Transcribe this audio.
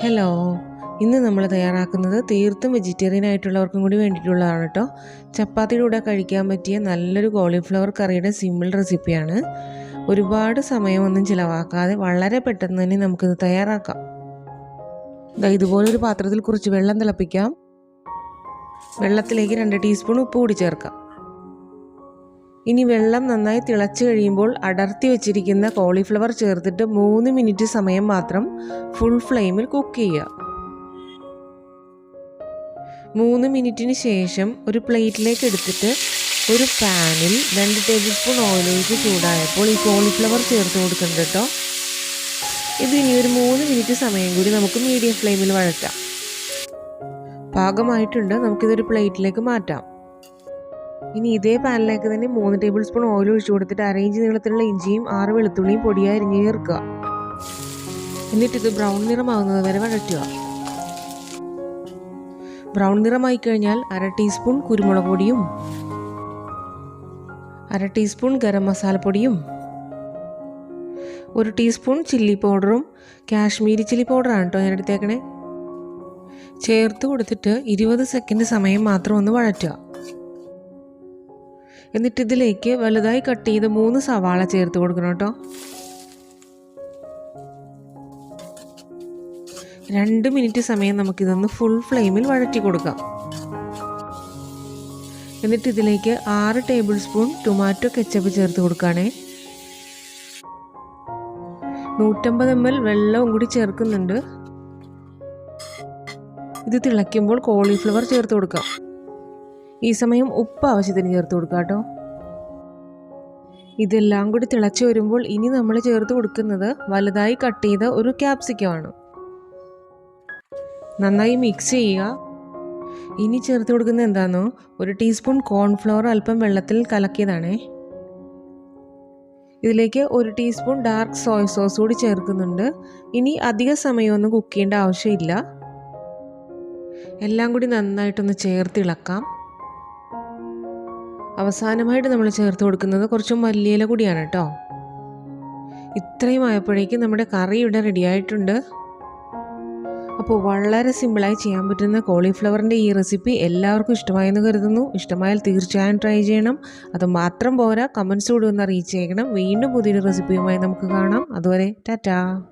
Hello ഇന്ന് നമ്മൾ തയ്യാറാക്കുന്നത് തീർത്തും വെജിറ്റേറിയൻ ആയിട്ടുള്ളവർക്കും കൂടി വേണ്ടിയിട്ടുള്ളതാണ് കേട്ടോ ചപ്പാത്തിയുടെ കൂടെ കഴിക്കാൻ പറ്റിയ നല്ലൊരു കോളിഫ്ലവർ കറിയുടെ സിമ്പിൾ റെസിപ്പിയാണ് ഒരുപാട് സമയമൊന്നും ചിലവാക്കാതെ വളരെ പെട്ടെന്ന് തന്നെ നമുക്കിത് തയ്യാറാക്കാം. ദാ ഇതുപോലൊരു പാത്രത്തിൽ കുറച്ച് വെള്ളം തിളപ്പിക്കാം. വെള്ളത്തിലേക്ക് രണ്ട് ടീസ്പൂൺ ഉപ്പ് കൂടി ചേർക്കാം. ഇനി വെള്ളം നന്നായി തിളച്ചു കഴിയുമ്പോൾ അടർത്തി വെച്ചിരിക്കുന്ന കോളിഫ്ലവർ ചേർത്തിട്ട് മൂന്ന് മിനിറ്റ് സമയം മാത്രം ഫുൾ ഫ്ലെയിമിൽ കുക്ക് ചെയ്യുക. മൂന്ന് മിനിറ്റിന് ശേഷം ഒരു പ്ലേറ്റിലേക്ക് എടുത്തിട്ട് ഒരു പാനിൽ രണ്ട് ടേബിൾ സ്പൂൺ ഓയിൽ ചൂടായപ്പോൾ ഈ കോളിഫ്ലവർ ചേർത്ത് കൊടുക്കുന്നുണ്ട് കേട്ടോ. ഇത് ഇനി ഒരു മൂന്ന് മിനിറ്റ് സമയം കൂടി നമുക്ക് മീഡിയം ഫ്ലെയിമിൽ വഴറ്റാം. പാകമായിട്ടുണ്ട്. നമുക്കിതൊരു പ്ലേറ്റിലേക്ക് മാറ്റാം. ഇനി ഇതേ പാനിലേക്ക് തന്നെ മൂന്ന് ടേബിൾ സ്പൂൺ ഓയിൽ ഒഴിച്ചു കൊടുത്തിട്ട് അരയിഞ്ച് നീളത്തിലുള്ള ഇഞ്ചിയും ആറ് വെളുത്തുള്ളിയും പൊടിയായി അരിഞ്ഞ് ചേർക്കുക. എന്നിട്ട് ഇത് ബ്രൗൺ നിറമാകുന്നത് വരെ വഴറ്റുക. ബ്രൗൺ നിറമായി കഴിഞ്ഞാൽ അര ടീസ്പൂൺ കുരുമുളക് പൊടിയും അര ടീസ്പൂൺ ഗരം മസാലപ്പൊടിയും ഒരു ടീസ്പൂൺ ചില്ലി പൗഡറും കാശ്മീരി ചില്ലി പൗഡറാണ് കേട്ടോ ഞാൻ എടുത്തേക്കണേ ചേർത്ത് കൊടുത്തിട്ട് ഇരുപത് സെക്കൻഡ് സമയം മാത്രം ഒന്ന് വഴറ്റുക. എന്നിട്ട് ഇതിലേക്ക് വലുതായി കട്ട് ചെയ്ത് മൂന്ന് സവാള ചേർത്ത് കൊടുക്കണം കേട്ടോ. രണ്ട് മിനിറ്റ് സമയം നമുക്കിതൊന്ന് ഫുൾ ഫ്ലെയിമിൽ വഴറ്റി കൊടുക്കാം. എന്നിട്ട് ഇതിലേക്ക് ആറ് ടേബിൾ സ്പൂൺ ടൊമാറ്റോ കെച്ചപ്പ് ചേർത്ത് കൊടുക്കുകയാണേ. നൂറ്റമ്പത് എം എൽ വെള്ളവും കൂടി ചേർക്കുന്നുണ്ട്. ഇത് തിളയ്ക്കുമ്പോൾ കോളിഫ്ലവർ ചേർത്ത് കൊടുക്കാം. ഈ സമയം ഉപ്പ് ആവശ്യത്തിന് ചേർത്ത് കൊടുക്കാം കേട്ടോ. ഇതെല്ലാം കൂടി തിളച്ച് വരുമ്പോൾ ഇനി നമ്മൾ ചേർത്ത് കൊടുക്കുന്നത് വലുതായി കട്ട് ചെയ്ത ഒരു ക്യാപ്സിക്കമാണ് നന്നായി മിക്സ് ചെയ്യുക. ഇനി ചേർത്ത് കൊടുക്കുന്നത് എന്താണെന്നോ ഒരു ടീസ്പൂൺ കോൺഫ്ലവർ അല്പം വെള്ളത്തിൽ കലക്കിയതാണേ. ഇതിലേക്ക് ഒരു ടീസ്പൂൺ ഡാർക്ക് സോയ സോസ് കൂടി ചേർക്കുന്നുണ്ട്. ഇനി അധിക സമയമൊന്നും കുക്ക് ചെയ്യേണ്ട ആവശ്യമില്ല. എല്ലാം കൂടി നന്നായിട്ടൊന്ന് ചേർത്ത് ഇളക്കാം അവസാനമായിട്ട് നമ്മൾ ചേർത്ത് കൊടുക്കുന്നത് കുറച്ച് മല്ലിയില കൂടിയാണ് കേട്ടോ. ഇത്രയും ആയപ്പോഴേക്കും നമ്മുടെ കറി ഇവിടെ റെഡി ആയിട്ടുണ്ട്. അപ്പോൾ വളരെ സിമ്പിളായി ചെയ്യാൻ പറ്റുന്ന കോളിഫ്ലവറിന്റെ ഈ റെസിപ്പി എല്ലാവർക്കും ഇഷ്ടമായെന്ന് കരുതുന്നു. ഇഷ്ടമായാൽ തീർച്ചയായും ട്രൈ ചെയ്യണം. അത് മാത്രം പോരാ കമൻസ് കൂടി ഒന്ന് അറിയിച്ചേക്കണം. വീണ്ടും പുതിയൊരു റെസിപ്പിയുമായി നമുക്ക് കാണാം. അതുവരെ ടാറ്റാ.